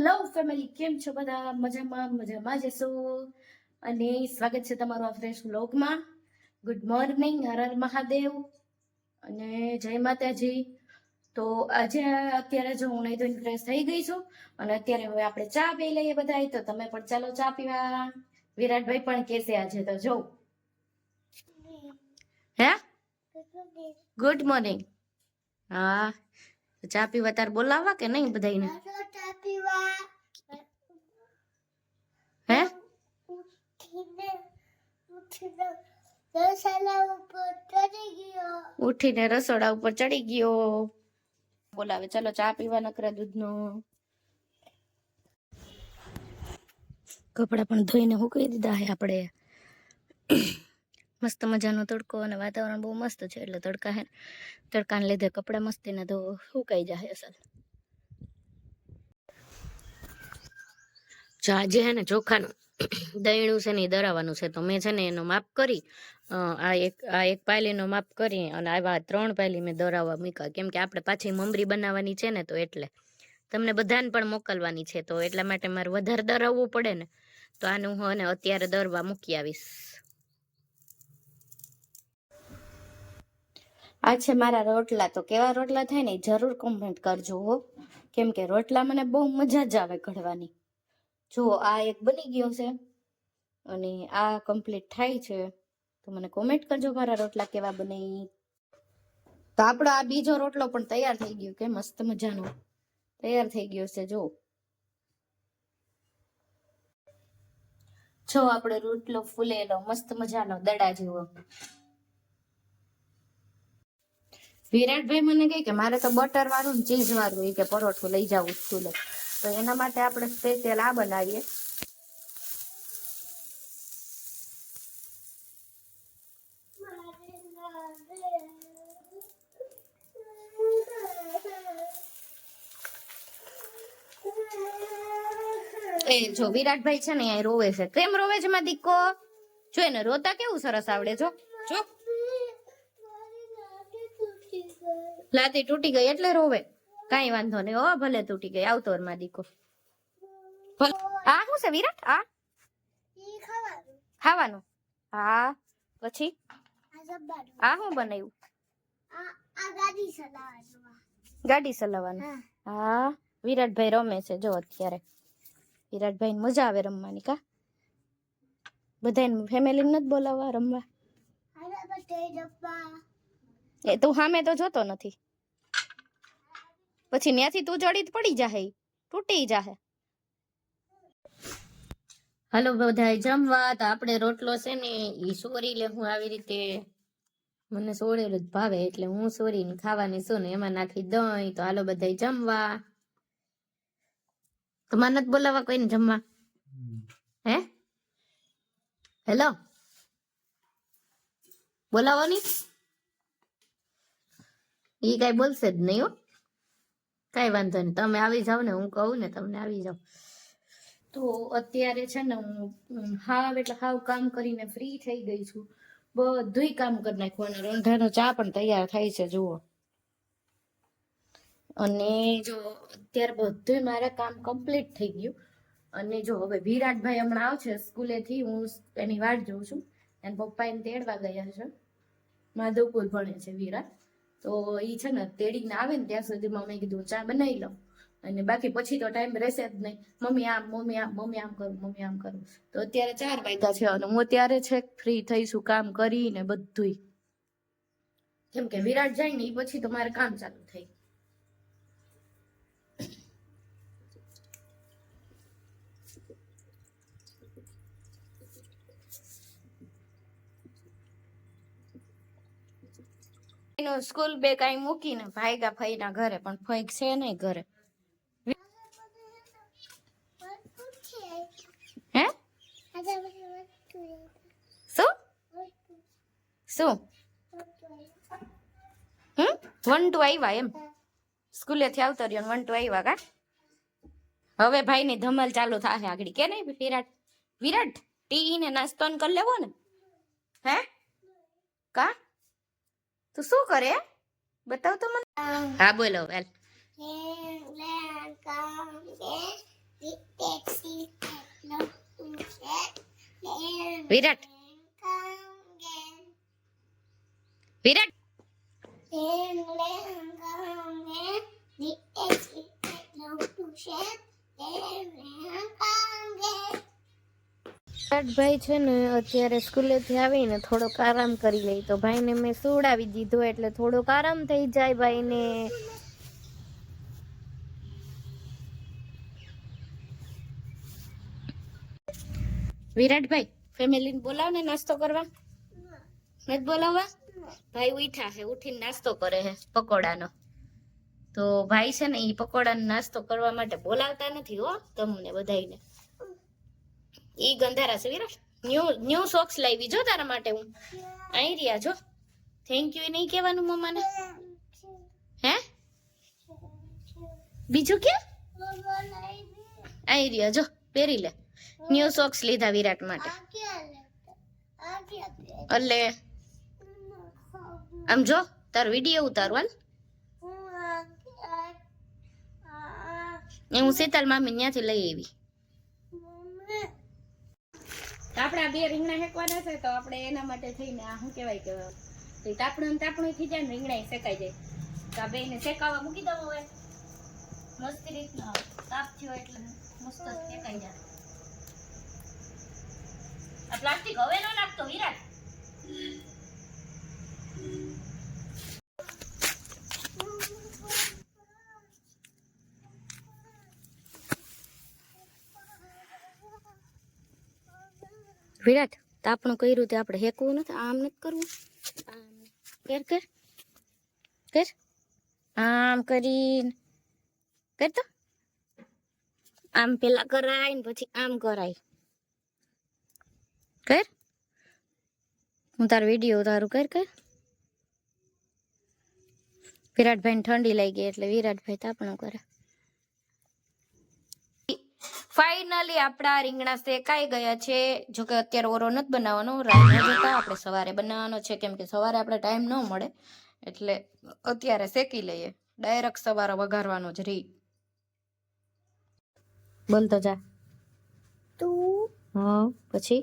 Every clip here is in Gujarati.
હેલો ફેમિલી કેમ છો બધા? મજામાં મજામાં જશો અને સ્વાગત છે તમારું આ ફ્રેશ વ્લોગમાં ગુડ મોર્નિંગ હર હર મહાદેવ. અને જય માતાજી. તો આજે અત્યારે જો હું નહીં તો ફ્રેશ થઈ ગઈ છું અને અત્યારે હવે આપણે ચા પી લઈએ બધા તો તમે પણ ચાલો ચા પીવા. વિરાટભાઈ પણ કેસે આજે તો જો. હે? ગુડ મોર્નિંગ હા. ચા પીવા તાર બોલાવવા કે નહીં બધાને હે? ઉઠીને રસોડા ઉપર ચડી ગયો. બોલાવે, ચલો ચા પીવા નકરા દૂધનો. કપડા પણ ધોઈને મૂકી દીધા છે આપણે. મસ્ત મજાનો તડકો અને વાતાવરણ બહુ મસ્ત છે, એટલે તડકા હે તડકાને લીધે કપડા એને તો સુકાઈ જાય અસલ. આજે હે ને ચોખાનું દહીણું છે ને એ દરાવવાનું છે, તો મેં છે ને એનો માપ કરી આ એક આ એક પાયલીનો માપ કરી અને આવા ત્રણ પાયલી મેં દરાવવા મૂક્યા. કેમ કે આપણે પાછી મમરી બનાવવાની છે ને તો એટલે. તમને બધાને પણ મોકલવાની છે, તો એટલા માટે મારે વધારે દરાવવું પડે ને, તો આનું હું અને અત્યારે દરવા મૂકી આવીશ. આ છે મારા રોટલા. તો કેવા રોટલા થાય ને જરૂર કોમેન્ટ કરજો હો. કેમ કે રોટલા મને બહુ મજા જ આવે ઘડવાની. જો, આ એક બની ગયો છે અને આ કમ્પ્લીટ થાય છે. તો મને કોમેન્ટ કરજો મારા રોટલા કેવા બને તો આપણો આ બીજો રોટલો પણ તૈયાર થઈ ગયો કે મસ્ત મજાનો. તૈયાર થઈ ગયો છે, જો. જો આપણો રોટલો ફૂલેલો, મસ્ત મજાનો દડા જેવો. વિરાટભાઈ મને કહે કે મારે તો બટર વાળું ને ચીઝ વાળું એ કે પરોઠું લઈ જવું સ્કૂલે તો એના માટે આપણે સ્પેશિયલ આ બનાવીએ. એ જો વિરાટભાઈ છે ને અહીંયા રોવે છે. કેમ રોવે છે માં દીકો જો એને રોતા કેવું સરસ આવડે જો. જો. લાતી તૂટી ગઈ એટલે રોવે. કઈ વાંધો નહીં. હો, ભલે તૂટી ગઈ. આવતો માં દીકો આ શું છે, વિરાટ? આ? ખાવાનું. હા. પછી? આ શું બનાવ્યું? ગાડી ચલાવવાનું. હા. વિરાટભાઈ રમે છે. જો અત્યારે. વિરાટભાઈ મજા આવે રમવાની, કા? બધા ફેમિલી નથી બોલાવવા, રમવા. એ તું સામે તો જોતો નથી. પછી ત્યાંથી તું જડી પડી જાહે, તૂટી જાહે. હાલો બધા જમવા તો આપણે રોટલો છે ને એ સોરી લે હું આવી રીતે મને સોળેલું જ ભાવે એટલે હું સોરીને ખાવાની છું ને, એમાં નાખી દહીં તો હાલો બધા જમવા. તમારે નથી બોલાવવા કોઈને જમવા? હે? હેલો? બોલાવો ની. ઈ કઈ બોલશે જ નહીં હો. કઈ વાંધો નહીં. તમે આવી જાઓ ને, હું કહું ને તમને આવી જાવ. તો અત્યારે છે ને હું હાવ એટલે હાવ કામ કરીને ફ્રી થઈ ગઈ છું. બધુંય કામ કરી નાખ્યું અને રંધાનો ચા પણ તૈયાર થાય છે, જુઓ. અને જો અત્યારે બધુંય મારા કામ કમ્પ્લીટ થઈ ગયું. અને જો હવે વિરાટભાઈ હમણાં આવશે સ્કૂલેથી, હું એની વાટ જોઉં છું. એના પપ્પા એને તેડવા ગયા છે. માધવપુર ભણે છે વિરાટ. તો એ છે ને તેડીને આવે ને ત્યાં સુધીમાં મેં કીધું, ચા બનાવી લઉં. અને બાકી પછી તો ટાઈમ રહેશે જ નહીં. મમ્મી, આમ મમ્મી આમ મમ્મી, આમ કરું, મમ્મી, આમ કરું. તો અત્યારે ચાર વાગ્યા છે અને હું ત્યારે છે ફ્રી થઈશું કામ કરીને બધુંય. કેમ કે વિરાટ જાય ને એ પછી તો મારે કામ ચાલુ થાય એનું સ્કૂલ બે કઈ મૂકીને ભાઈગા ફઈના ઘરે, પણ ફઈક છે નહીં ઘરે. હે? શું? શું? હમ? વન ટુ આવ્યા એમ? સ્કૂલેથી આવતો રહ્યો વન ટુ આવ્યા કા? હવે ભાઈની ધમાલ ચાલુ થાશે આગળ. કે નહીં વિરાટ? વિરાટ, ટી ને નાસ્તો ને કરી લેવો ને. હે? કા? તું શું કરે? બતાવ તો મને. હા બોલો વેલ વિરાટ વિરાટ. વિરાટ. ભાઈ છે ને, અત્યારે સ્કૂલેથી આવીને થોડોક આરામ કરી લઈ તો ભાઈને મેં સુવડાવી દીધો, એટલે થોડોક આરામ થઈ જાય ભાઈને. વિરાટભાઈ, ફેમિલીને બોલાવ ને નાસ્તો કરવા? નથી બોલાવવા? ભાઈ ઉઠા છે ઉઠીને નાસ્તો કરે છે પકોડાનો. તો ભાઈ છે ને એ પકોડાનો નાસ્તો કરવા માટે બોલાવતા નથી હો, તમને બધાયને. ઈ ગંધારા છે વિરાટ. ન્યુ ન્યુ સોક્સ લાવી જો તારા માટે હું. અહીં રહ્યા જો થેન્ક યુ નહીં કહેવાનું મમ્માને. હે? બીજું કે? અહીં રહ્યા જો પહેરી લે. ન્યુ સોક્સ લીધા વિરાટ માટે. અલે. આમ જો તાર વીડિયો ઉતારવાલ એ હું શીતલ મામી ત્યાંથી લઈ આવી. આપણે આ બે રીંગણા શેકવાના છે, તો આપણે એના માટે થઈને આ શું કહેવાય કે તો તાપણું તાપણું થઈ જાય ને રીંગણા શેકાઈ જાય. તો આ બેને શેકાવા મૂકી દઉં હોય. મસ્તી રીતના તાપ થયો એટલે મસ્ત શેકાઈ જાય. આ પ્લાસ્ટિક હવે ન નાખતો વિરાટ. વિરાટ તાપણું કર્યું તે આપણે હેકવું નથી, આમ નથી કરવું. આમ કર કર કર. આમ કરીને, કર તો. આમ પેલા કરાય ને પછી આમ કરાય. કર. હું તારો વીડિયો ઉતારું, કર કર. વિરાટભાઈને ઠંડી લાગી એટલે વિરાટભાઈ તાપણું કરે. ફાઇનલી આપણા રીંગણા શેકાઈ ગયા છે. જો કે અત્યારે ઓરો નથી બનાવવાનો રાતના જતા આપણે સવારે બનાવવાનો છે કેમ કે સવારે આપણે ટાઈમ ન મળે. એટલે અત્યારે શેકી લઈએ. ડાયરેક્ટ સવારે વઘારવાનો જ રી બોલ તો જા. હા પછી?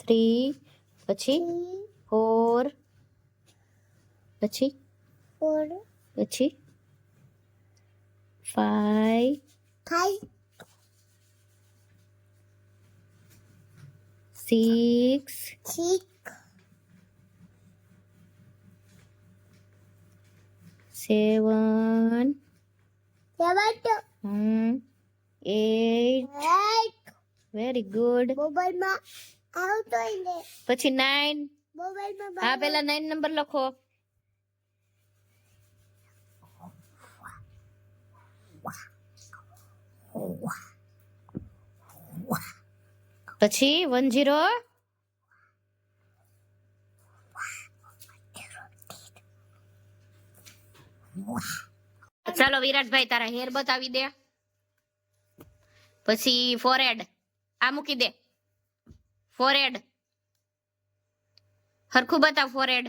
થ્રી પછી? ફોર પછી? પછી? Five six seven eight very good મોબાઈલમાં આવતો ને પછી નાઇન મોબાઈલમાં હા પેલા નાઇન નંબર લખો. પછી વન જીરો ચાલો વિરાટભાઈ તારા હેર બતાવી દે. પછી ફોરેડ આ મૂકી દે. ફોરેડ હરખું બતાવ ફોરેડ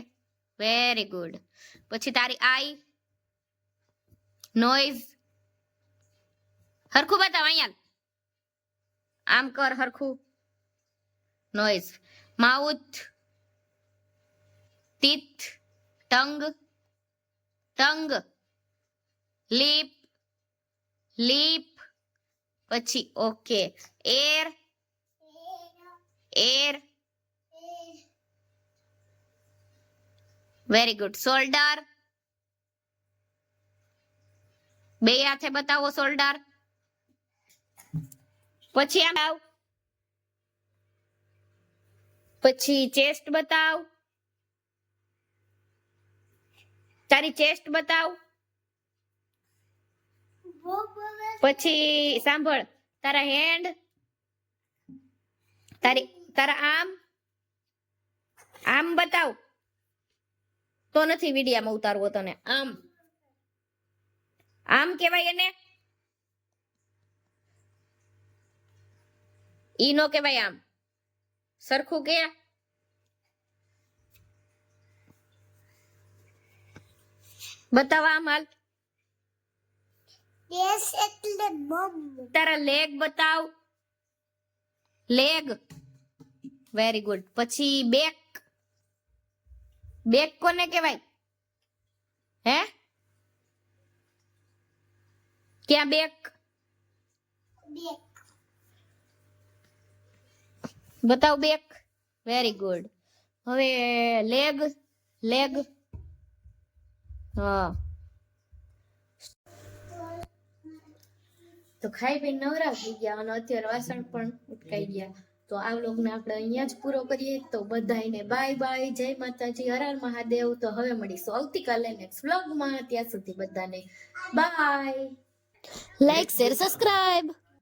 વેરી ગુડ પછી તારી આઈ નોઈઝ હરખું બતાવ અહીંયા. આમ કર હરખું. Nose mouth teeth tongue tongue lip lip પછી okay air air very good shoulder બે હાથે બતાવો શોલ્ડર પછી આમ આવ. પછી ચેસ્ટ બતાવ. તારી ચેસ્ટ બતાવ. પછી સાંભળ, તારા હેન્ડ, તારી, તારા આમ આમ બતાવ. તો નથી વિડીયામાં ઉતારવો તને, આમ. આમ કેવાય એને? ઈ નો કેવાય આમ. સરખું કે? બતાવ આમ હાલ. દેશ એટલે બમ તારા લેગ બતાવ. લેગ વેરી ગુડ પછી બેક બેક કોને કહેવાય? હે? ક્યાં બેક બે બતાવ બેક વેરી ગુડ હવે લેગ લેગ હા. તો ખાઈ પીને નવરા થઈ ગયા અને અત્યારે વાસણ પણ ઉટકાઈ ગયા. તો આ વ્લોગને આપણે અહીંયા જ પૂરો કરીએ. તો બધાને બાય બાય જય માતાજી. હર હર મહાદેવ. તો હવે મળીશું આવતીકાલે નેક્સ્ટ વ્લોગમાં ત્યાં સુધી બધાને બાય લાઈક શેર સબસ્ક્રાઇબ